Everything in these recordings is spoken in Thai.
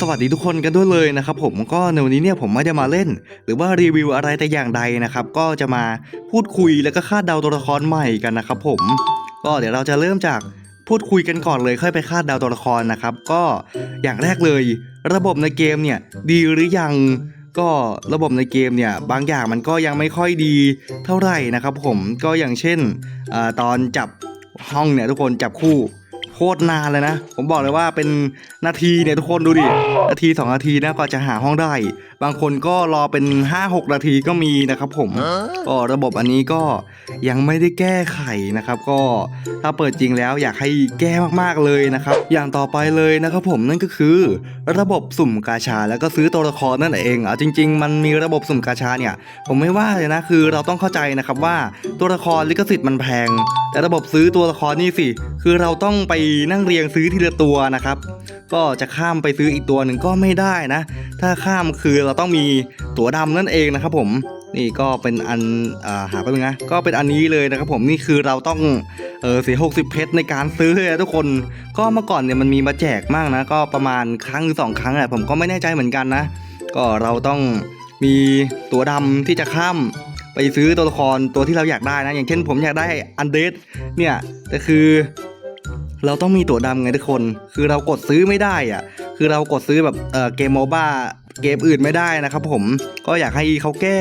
สวัสดีทุกคนกันด้วยเลยนะครับผมก็ในวันนี้เนี่ยผมไม่ได้มาเล่น หรือว่ารีวิวอะไรแต่อย่างใดนะครับ ก็จะมาพูดคุยแล้วก็คาดเดาตัวละครใหม่กันนะครับผม ก็เดี๋ยวเราจะเริ่มจากพูดคุยกันก่อนเลยค่อยไปคาดเดาตัวละครนะครับ ก็อย่างแรกเลย ระบบในเกมเนี่ยดีหรือยัง ก็ระบบในเกมเนี่ยบางอย่างมันก็ยังไม่ค่อยดีเท่าไหร่นะครับ ผมก็อย่างเช่นอตอนจับห้องเนี่ยทุกคนจับคู่ โคตรนานเลยนะ ผมบอกเลยว่าเป็นนาทีเนี่ยทุกคนดูดิ นาที2นาทีนะกว่าจะหาห้องได้ บางคนก็รอเป็น 5-6 นาทีก็มีนะครับผม ก็ระบบอันนี้ก็ยังไม่ได้แก้ไขนะครับ ก็ถ้าเปิดจริงแล้วอยากให้แก้มากๆเลยนะครับ อย่างต่อไปเลยนะครับผมนั่นก็คือ ระบบสุ่มกาชาแล้วก็ซื้อตัวละครนั่นเองอะจริง ๆ มันมีระบบสุ่มกาชาเนี่ย ผมไม่ว่าเลยนะคือเราต้องเข้าใจนะครับว่าตัวละครลิขสิทธิ์มันแพง แต่ระบบซื้อตัวละครนี่สิ คือเราต้องไปนั่งเรียงซื้อทีละตัวนะครับ ก็จะข้ามไปซื้ออีกตัวหนึ่งก็ไม่ได้นะ ถ้าข้ามคือเราต้องมีตั๋วดำนั่นเองนะครับผมนี่ก็เป็นอันอาหาไปเป็นไงก็เป็นอันนี้เลยนะครับผมนี่คือเราต้องเออเสีย60เพชรในการซื้อเลยทุกคนก็เมื่อก่อนเนี่ยมันมีมาแจกมากนะ ก็ประมาณครั้งหรือสองครั้งแหละผมก็ไม่แน่ใจเหมือนกันนะ ก็เราต้องมีตั๋วดำที่จะข้าม ไปซื้อตัวละครตัวที่เราอยากได้นะ อย่างเช่นผมอยากได้อันเดสเนี่ยแต่คือเราต้องมีตั๋วดำไงทุกคน คือเรากดซื้อไม่ได้อะคือเรากดซื้อแบบเออเกมโมบ้าเกมอื่นไม่ได้นะครับผม ก็อยากให้เขาแก้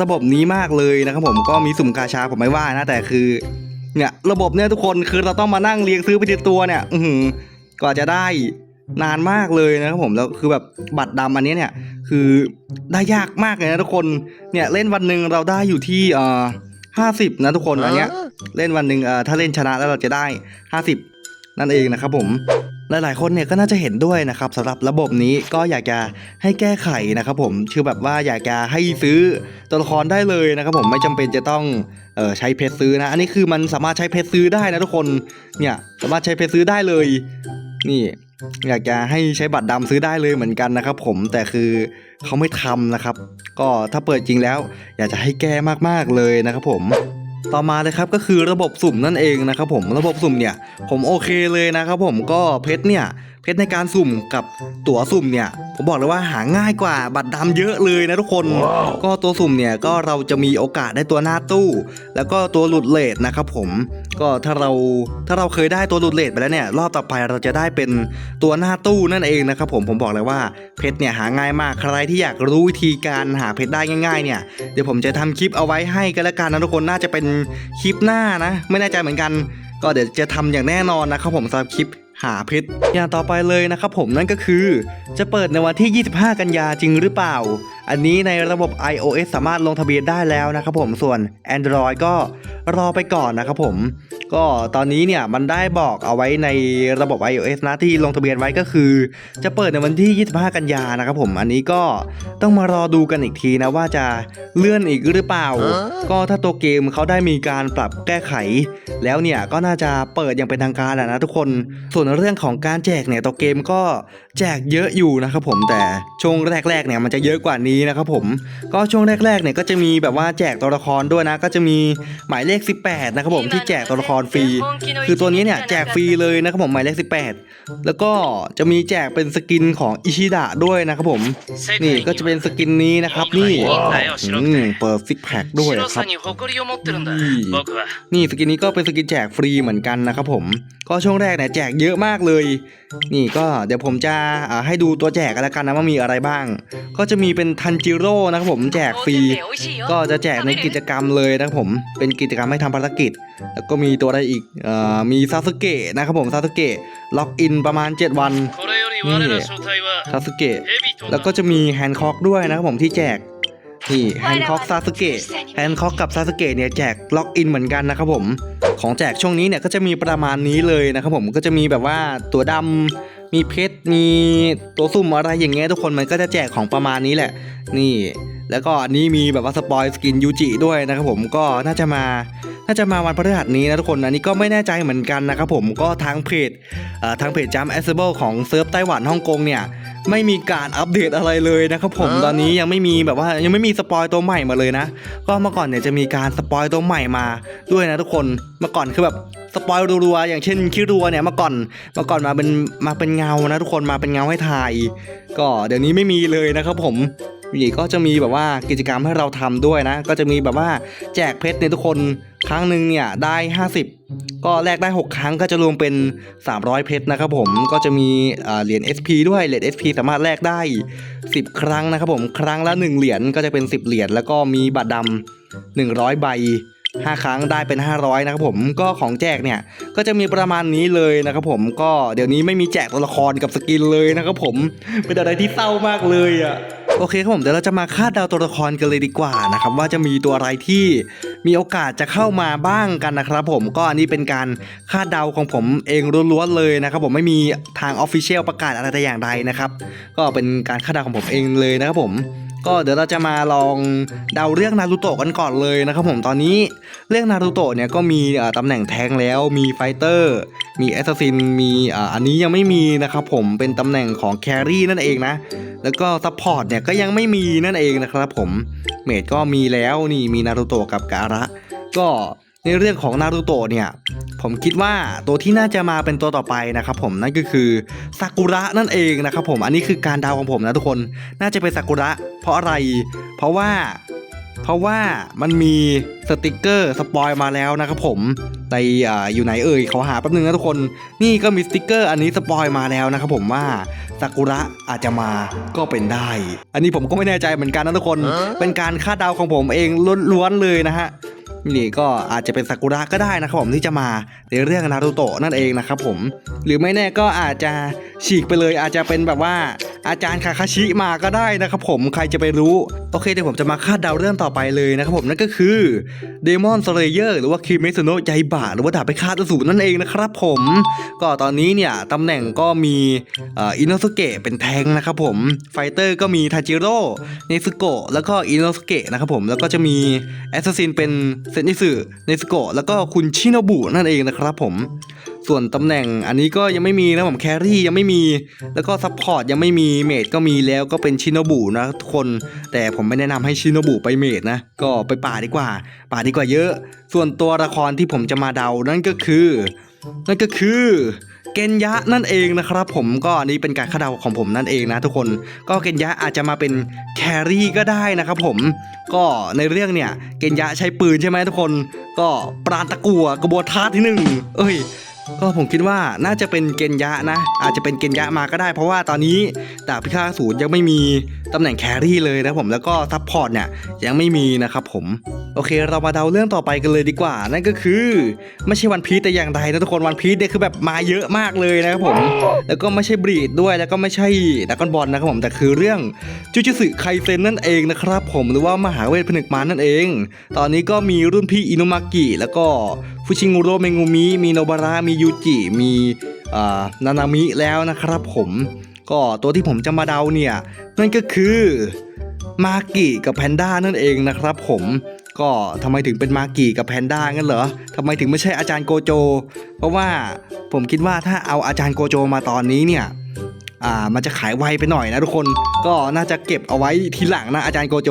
ระบบนี้มากเลยนะครับผม ก็มีสุ่มกาชาผมไม่ว่านะ แต่คือเนี่ยระบบเนี่ยทุกคน คือเราต้องมานั่งเรียงซื้อไปทีตัวเนี่ย อืกว่าจะได้นานมากเลยนะครับผม แล้วคือแบบบัตรดำอันนี้เนี่ยคือได้ยากมากเลยนะทุกคนเนี่ยเล่นวันหนึ่งเราได้อยู่ที่เอ่อห้าสิบนะทุกคนอันเนี้ยเล่นวันหนึ่งเอ่อถ้าเล่นชนะแล้วเราจะได้50นั่นเองนะครับผมหลายๆคนเนี่ยก็น่าจะเห็นด้วยนะครับสำหรับระบบนี้ก็อยากจะให้แก้ไขนะครับผมคือแบบว่าอยากจะให้ซื้อตัวละครได้เลยนะครับผมไม่จำเป็นจะต้องเออใช้เพชรซื้อนะ อันนี้คือมันสามารถใช้เพชรซื้อได้นะทุกคนเนี่ยสามารถใช้เพชรซื้อได้เลย นี่อยากจะให้ใช้บัตรดำซื้อได้เลยเหมือนกันนะครับ ผมแต่คือเขาไม่ทำนะครับ ก็ถ้าเปิดจริงแล้ว อยากจะให้แก้มากๆเลยนะครับ ผมต่อมาเลยครับก็คือระบบสุ่มนั่นเองนะครับผมระบบสุ่มเนี่ยผมโอเคเลยนะครับผมก็เพชรเนี่ย เพชรในการสุ่มกับตั๋วสุ่มเนี่ยผมบอกเลยว่าหาง่ายกว่าบัตรดำเยอะเลยนะทุกคนก็ตัวสุ่มเนี่ยก็เราจะมีโอกาสได้ตัวหน้าตู้ แล้วก็ตัวหลุดเลทนะครับผมก็ถ้าเราถ้าเราเคยได้ตัวหลุดเลทไปแล้วเนี่ยรอบต่อไปเราจะได้เป็นตัวหน้าตู้นั่นเองนะครับผมผมบอกเลยว่าเพชรเนี่ยหาง่ายมากใครที่อยากรู้วิธีการหาเพชรได้ง่าย ๆ เนี่ยเดี๋ยวผมจะทำคลิปเอาไว้ให้กันแล้วกันนะทุกคนน่าจะเป็นคลิปหน้านะ ไม่แน่ใจเหมือนกัน ก็เดี๋ยวจะทำอย่างแน่นอนนะครับผมสำหรับคลิป หาพิษ อย่างต่อไปเลยนะครับผมนั่นก็คือ จะเปิดในวันที่ 25 กันยาจริงหรือเปล่าอันนี้ในระบบ iOS สามารถลงทะเบียนได้แล้วนะครับผมส่วน Android ก็รอไปก่อนนะครับผม ก็ตอนนี้เนี่ยมันได้บอกเอาไว้ในระบบ iOS นะที่ลงทะเบียนไว้ก็คือ จะเปิดในวันที่ 25 กันยานะครับผมอันนี้ก็ต้องมารอดูกันอีกทีนะว่าจะเลื่อนอีกหรือเปล่า ก็ถ้าตัวเกมเขาได้มีการปรับแก้ไข แล้วเนี่ยก็น่าจะเปิดอย่างเป็นทางการแหละนะทุกคนส่วนเรื่องของการแจกเนี่ยตัวเกมก็แจกเยอะอยู่นะครับผมแต่ช่วงแรกๆเนี่ยมันจะเยอะกว่านี้นี้นะครับผมก็ช่วงแรกๆเนี่ยก็จะมีแบบว่าแจกตัวละครด้วยนะ ก็จะมีหมายเลข 18นะครับผมที่แจกตัวละครฟรี คือตัวนี้เนี่ยแจกฟรีเลยนะครับผมหมายเลข 18 แล้วก็จะมีแจกเป็นสกินของอิชิดะด้วยนะครับผมนี่ก็จะเป็นสกินนี้นะครับนี่เปิดซิกแพคด้วยครับนี่สกินนี้ก็เป็นสกินแจกฟรีเหมือนกันนะครับผมก็ช่วงแรกเนี่ยแจกเยอะมากเลย นี่ก็เดี๋ยวผมจะให้ดูตัวแจกกันแล้วกันนะว่ามีอะไรบ้าง ก็จะมีเป็นทันจิโร่นะครับผมแจกฟรี ก็จะแจกในกิจกรรมเลยนะครับผมเป็นกิจกรรมให้ทำภารกิจ แล้วก็มีตัวอะไรอีกมีซาสึเกะนะครับผมซาสึเกะล็อกอินประมาณ 7 วันนี่ซาสึเกะแล้วก็จะมีแฮนด์คอกด้วยนะครับผมที่แจกนี่แฮนด์คอกซาสึเกะแฮนด์คอกกับซาสึเกะเนี่ยแจกล็อกอินเหมือนกันนะครับผม ของแจกช่วงนี้เนี่ยก็จะมีประมาณนี้เลยนะครับผมก็จะมีแบบว่าตัวดำมีเพชรมีตัวสุ่มอะไรอย่างเงี้ยทุกคนมันก็จะแจกของประมาณนี้แหละ นี่ แล้วก็อันนี้มีแบบว่าสปอยสกินยูจิด้วยนะครับผมก็น่าจะมาน่าจะมาวันพฤหัสนี้นะทุกคนอันนี้ก็ไม่แน่ใจเหมือนกันนะครับผมก็ทางเพจทางเพจจัมแอสเซเบิลของเซิร์ฟไต้หวันฮ่องกงเนี่ย ไม่มีการอัปเดตอะไรเลยนะครับผมตอนนี้ยังไม่มีแบบว่ายังไม่มีสปอยตัวใหม่มาเลยนะ ก็เมื่อก่อนเนี่ยจะมีการสปอยตัวใหม่มาด้วยนะทุกคนเมื่อก่อนคือแบบสปอยรัวๆอย่างเช่นคิรัวเนี่ยเมื่อก่อนเมื่อก่อนมาเป็นมาเป็นเงานะทุกคนมาเป็นเงาให้ถ่าย ก็เดี๋ยวนี้ไม่มีเลยนะครับผม นี่ก็จะมีแบบว่ากิจกรรมให้เราทำด้วยนะ ก็จะมีแบบว่าแจกเพชรเนี่ยทุกคนครั้งหนึ่งเนี่ยได้ 50 ก็แลกได้ 6 ครั้งก็จะรวมเป็น 300 เพชรนะครับผมก็จะมีเอ่อเหรียญ SP ด้วยเหรียญ SP สามารถแลกได้ 10 ครั้งนะครับผมครั้งละ 1 เหรียญก็จะเป็น 10 เหรียญแล้วก็มีบัตรดำ100 ใบ5 ครั้งได้เป็น 500 นะครับผมก็ของแจกเนี่ย ก็จะมีประมาณนี้เลยนะครับผมก็เดี๋ยวนี้ไม่มีแจกตัวละครกับสกินเลยนะครับผมเป็นอะไรที่เศร้ามากเลยอะ่ะ โอเคครับผมเดี๋ยวเราจะมาคาดเดาตัวละครกันเลยดีกว่านะครับว่าจะมีตัวอะไรที่มีโอกาสจะเข้ามาบ้างกันนะครับ ผมก็อันนี้เป็นการคาดเดาของผมเองล้วนๆเลยนะครับ ผมไม่มีทางออฟฟิเชียลประกาศอะไรแต่อย่างใดนะครับ ก็เป็นการคาดเดาของผมเองเลยนะครับผม ก็เดี๋ยวเราจะมาลองเดาเรื่องนารูโตะกันก่อนเลยนะครับผมตอนนี้เรื่องนารูโตะเนี่ยก็มีอ่อตำแหน่งแทงแล้วมีไฟเตอร์มีแอสซัสซินมีอ่าอันนี้ยังไม่มีนะครับผมเป็นตำแหน่งของแครี่นั่นเองนะแล้วก็ซัพพอร์ตเนี่ยก็ยังไม่มีนั่นเองนะครับผมเมดก็มีแล้วนี่มีนารูโตะกับการะ ก็ในเรื่องของนารูโตะเนี่ย ผมคิดว่าตัวที่น่าจะมาเป็นตัวต่อไปนะครับผมนั่นก็คือซากุระนั่นเองนะครับผมอันนี้คือการเดาของผมนะทุกคนน่าจะเป็นซากุระ เพราะอะไร เพราะว่า เพราะว่ามันมีสติกเกอร์สปอยมาแล้วนะครับผมในอ่าอยู่ไหนเอ่ยขอหาแป๊บนึงนะทุกคนนี่ก็มีสติกเกอร์ อันนี้สปอยมาแล้วนะครับผมว่าซากุระอาจจะมาก็เป็นได้ อันนี้ผมก็ไม่แน่ใจเหมือนกันนะทุกคน เป็นการคาดเดาของผมเองล้วนๆเลยนะฮะ นี่ก็อาจจะเป็นซากุระก็ได้นะครับผมที่จะมาในเรื่องนารูโตะนั่นเองนะครับผม หรือไม่แน่ก็อาจจะฉีกไปเลยอาจจะเป็นแบบว่า อาจารย์คาคาชิมาก็ได้นะครับผมใครจะไปรู้ โอเคเดี๋ยวผมจะมาคาดเดาเรื่องต่อไปเลยนะครับผมนั่นก็คือเดมอนสเลเยอร์หรือว่าคิเมสโนะไยบะหรือว่าดาบไปคาดอสูรนั่นเองนะครับผม ก็ตอนนี้เนี่ยตำแหน่งก็มีอินโนสเกะเป็นแทงนะครับผมไฟเตอร์ก็มีทาจิโร่เนซึโกะแล้วก็อินโนสเกะนะครับผมแล้วก็จะมีแอสซัสซินเป็นเซนิสึเนซึโกะแล้วก็คุณชิโนบุนั่นเองนะครับผม ส่วนตำแหน่งอันนี้ก็ยังไม่มีนะผมแครี่ยังไม่มี แล้วก็ซัพพอร์ตยังไม่มีเมดก็มีแล้วก็เป็นชินโนบุนะทุกคน แต่ผมไม่แนะนำให้ชินโนบุไปเมดนะก็ไปป่าดีกว่า ป่าดีกว่าเยอะ ส่วนตัวละครที่ผมจะมาเดานั่นก็คือ นั่นก็คือเกนยะนั่นเองนะครับผมก็อันนี้เป็นการคาดเดาของผมนั่นเองนะทุกคนก็เกนยะอาจจะมาเป็นแครี่ก็ได้นะครับผมก็ในเรื่องเนี่ยเกนยะใช้ปืนใช่ไหมทุกคน ก็ปราณตะกัวกระบวท่าที่หนึ่งเอ้ย ก็ผมคิดว่าน่าจะเป็นเกนยะนะ อาจจะเป็นเกนยะมาก็ได้ เพราะว่าตอนนี้ดาบพิฆาตศูนย์ยังไม่มีตำแหน่งแครี่เลยนะผมแล้วก็ซัพพอร์ตเนี่ยยังไม่มีนะครับผม โอเค เรามาเดาเรื่องต่อไปกันเลยดีกว่า นั่นก็คือ ไม่ใช่วันพี e แต่อย่างใดนะทุกคนวันพี e เนี่ยคือแบบมาเยอะมากเลยนะครับผม แล้วก็ไม่ใช่บรีดด้วยแล้วก็ไม่ใช่ดักกอนบอลนะครับผมแต่คือเรื่องจูจิสึไคเซนนั่นเองนะครับผมหรือว่ามหาเวทผนึกมารนั่นเอง ตอนนี้ก็มีรุ่นพี่อินุมากิแล้วก็ฟุชิงุโรเมงุมิมีโนบาระมียูจิมีนานามิแล้วนะครับผมก็ตัวที่ผมจะมาเดาเนี่ยนั่นก็คือมากิกับแพนด้านั่นเองนะครับผมก็ทำไมถึงเป็นมากิกับแพนด้างั้นเหรอทำไมถึงไม่ใช่อาจารย์โกโจ เพราะว่าผมคิดว่าถ้าเอาอาจารย์โกโจมาตอนนี้เนี่ย อ่ามันจะขายไวไปหน่อยนะทุกคนก็น่าจะเก็บเอาไว้ทีหลังนะอาจารย์โกโจ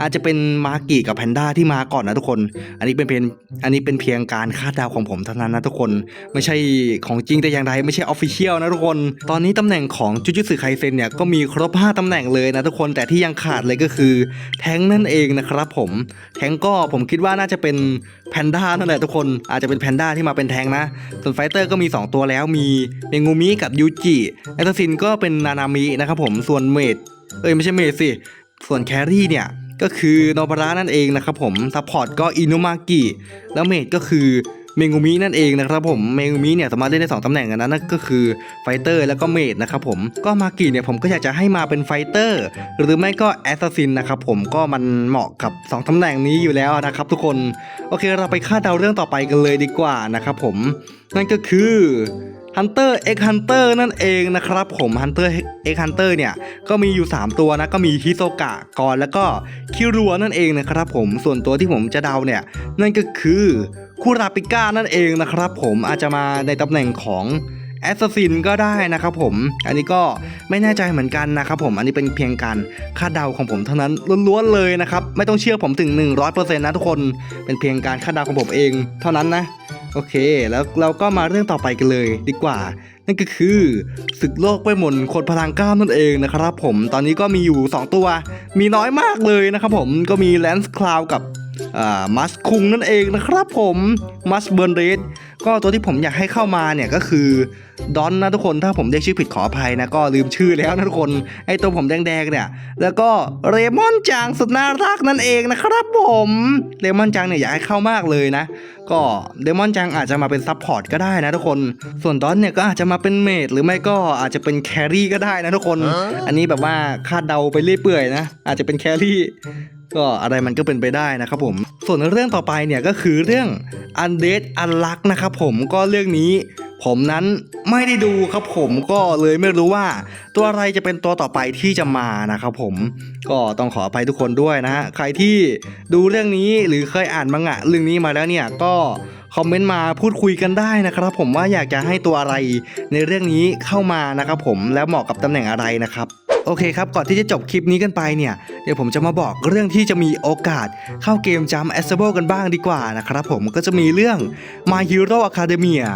อาจจะเป็นมากิกับแพนด้าที่มาก่อนนะทุกคน อันนี้เป็นเพียงอันนี้เป็นเพียงการคาดเดาของผมเท่านั้นนะทุกคน ไม่ใช่ของจริงแต่อย่างใดไม่ใช่ออฟฟิเชียลนะทุกคน ตอนนี้ตำแหน่งของจูจิสึไคเซนเนี่ยก็มีครบ 5ตำแหน่งเลยนะทุกคนแต่ที่ยังขาดเลยก็คือแท้งนั่นเองนะครับผมแท้งก็ผมคิดว่าน่าจะเป็น แพนด้านั่นแหละทุกคนอาจจะเป็นแพนด้าที่มาเป็นแทงนะ ส่วนไฟเตอร์ก็มี 2 ตัวแล้วมีเมงูมิกับยูจิแอตซินก็เป็นนานามินะครับผมส่วนเมดเอ้ยไม่ใช่เมดสิส่วนแครี่เนี่ยก็คือโนบาระนั่นเองนะครับผมซัพพอร์ตก็อินุมากิแล้วเมดก็คือ เมงูมินั่นเองนะครับผมเมงูมิเนี่ยสามารถเล่นได้สองตำแหน่งกันนะนั่นก็คือไฟเตอร์แล้วก็เมดนะครับผมก็มากิเนี่ยผมก็อยากจะให้มาเป็นไฟเตอร์หรือไม่ก็แอสซัสซินนะครับผมก็มันเหมาะกับ 2ตำแหน่งนี้อยู่แล้วนะครับทุกคนโอเคเราไปคาดเดาเรื่องต่อไปกันเลยดีกว่านะครับผมนั่นก็คือ Hunter x Hunter นั่นเองนะครับผม Hunter x Hunter เนี่ย ก็มีอยู่ 3 ตัวนะ ก็มีฮิโซกะกอนแล้วก็คิรัวนั่นเองนะครับผมส่วนตัวที่ผมจะเดาเนี่ย นั่นก็คือ คูราปิก้านั่นเองนะครับผมอาจจะมาในตำแหน่งของแอสซัสซินก็ได้นะครับผม อันนี้ก็ไม่แน่ใจเหมือนกันนะครับผม อันนี้เป็นเพียงการคาดเดาของผมเท่านั้นล้วนๆเลยนะครับ ไม่ต้องเชื่อผมถึง 100%นะทุกคน เป็นเพียงการคาดเดาของผมเองเท่านั้นนะ โอเค แล้วเราก็มาเรื่องต่อไปกันเลยดีกว่า นั่นก็คือศึกโลกไปหมนคนพลังกล้ามนั่นเองนะครับผม ตอนนี้ก็มีอยู่ 2 ตัว มีน้อยมากเลยนะครับผม ก็มีแลนส์คลาวกับ มัสคุงนั่นเองนะครับผมมัสเบิร์นเรดก็ตัวที่ผมอยากให้เข้ามาเนี่ยก็คือดอนนะทุกคนถ้าผมเรียกชื่อผิดขออภัยนะก็ลืมชื่อแล้วนะทุกคนไอตัวผมแดงๆเนี่ยแล้วก็เรมอนจังสุดน่ารักนั่นเองนะครับผมเรมอนจังเนี่ยอยากให้เข้ามากเลยนะ ก็เดมอนจังอาจจะมาเป็นซับพอร์ตก็ได้นะทุกคน ส่วนดอนเนี่ยก็อาจจะมาเป็นเมดหรือไม่ก็อาจจะเป็นแครี่ก็ได้นะทุกคน อันนี้แบบว่าคาดเดาไปเรื่อยเปื่อยนะอาจจะเป็นแครี่ ก็อะไรมันก็เป็นไปได้นะครับผมส่วนเรื่องต่อไปเนี่ยก็คือเรื่อง Undead Unluck นะครับผมก็เรื่องนี้ ผมนั้นไม่ได้ดูครับผมก็เลยไม่รู้ว่า ตัวอะไรจะเป็นตัวต่อไปที่จะมานะครับผมก็ต้องขออภัยทุกคนด้วยนะฮะใครที่ดูเรื่องนี้หรือเคยอ่านมังงะเรื่องนี้มาแล้วเนี่ยก็คอมเมนต์มาพูดคุยกันได้นะครับ ผมว่าอยากจะให้ตัวอะไรในเรื่องนี้เข้ามานะครับผมแล้วเหมาะกับตำแหน่งอะไรนะครับ โอเคครับ ก่อนที่จะจบคลิปนี้กันไปเนี่ย เดี๋ยวผมจะมาบอกเรื่องที่จะมีโอกาสเข้าเกม Jump a s s e b l e กันบ้างดีกว่านะครับผมก็จะมีเรื่อง My Hero Academia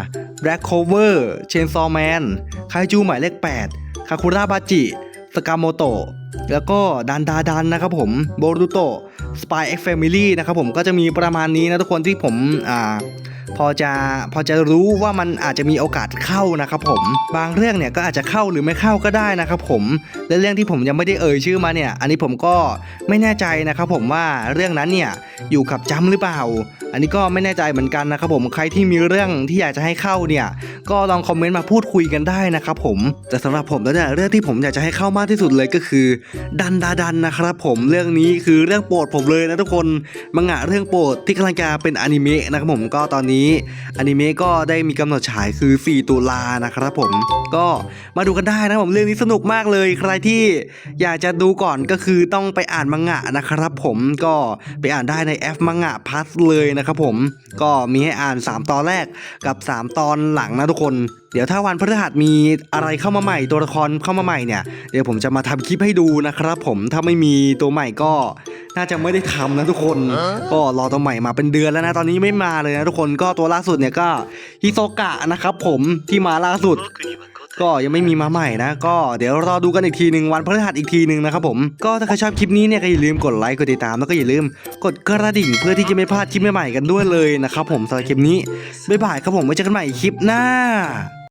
Black Clover Chainsaw Man ไคจูหมายเลข8คาคุระบาจิสกาโมโตะแล้วก็ดันดาดันนะครับผมโบรุโตะ Spy X Family นะครับผมก็จะมีประมาณนี้นะทุกคนที่ผมอ่า พอจะพอจะรู้ว่ามันอาจจะมีโอกาสเข้านะครับผม บางเรื่องเนี่ยก็อาจจะเข้าหรือไม่เข้าก็ได้นะครับผมและเรื่องที่ผมยังไม่ได้เอ่ยชื่อมาเนี่ย อันนี้ผมก็ไม่แน่ใจนะครับผมว่าเรื่องนั้นเนี่ยอยู่กับจำหรือเปล่า อันนี้ก็ไม่แน่ใจเหมือนกันนะครับผมใครที่มีเรื่องที่อยากจะให้เข้าเนี่ยก็ลองคอมเมนต์มาพูดคุยกันได้นะครับผมแต่สำหรับผมแล้วเนี่ยเรื่องที่ผมอยากจะให้เข้ามากที่สุดเลยก็คือ ดันดาดันนะครับผมเรื่องนี้คือเรื่องโปรดผมเลยนะทุกคนมังงะเรื่องโปรดที่กำลังจะเป็นอนิเมะนะครับผมก็ตอนนี้อนิเมะก็ได้มีกำหนดฉายคือ 4 ตุลานะครับผมก็มาดูกันได้นะผมเรื่องนี้สนุกมากเลย ใครที่อยากจะดูก่อนก็คือต้องไปอ่านมังงะนะครับผมก็ไปอ่านได้ในแอปมังงะพัสเลยนะครับผมก็มีให้อ่าน 3 ตอนแรกกับ 3 ตอนหลังนะทุกคน เดี๋ยวถ้าวันพฤหัสมีอะไรเข้ามาใหม่ตัวละครเข้ามาใหม่เนี่ยเดี๋ยวผมจะมาทำคลิปให้ดูนะครับผมถ้าไม่มีตัวใหม่ก็ น่าจะไม่ได้ทำนะทุกคน ก็รอตัวใหม่มาเป็นเดือนแล้วนะ ตอนนี้ไม่มาเลยนะทุกคนก็ตัวล่าสุดเนี่ยก็ฮิโซกะนะครับผมที่มาล่าสุด ก็ยังไม่มีมาใหม่นะ ก็เดี๋ยวรอดูกันอีกทีหนึ่งวันพฤหัสอีกทีหนึ่งนะครับผมก็ถ้าใครชอบคลิปนี้เนี่ยก็อย่าลืมกดไลค์กดติดตามแล้วก็อย่าลืมกดกระดิ่งเพื่อที่จะไม่พลาดคลิปใหม่ๆกันด้วยเลยนะครับผมสำหรับคลิปนี้บ๊ายบายครับผมไว้เจอกันใหม่คลิปหน้า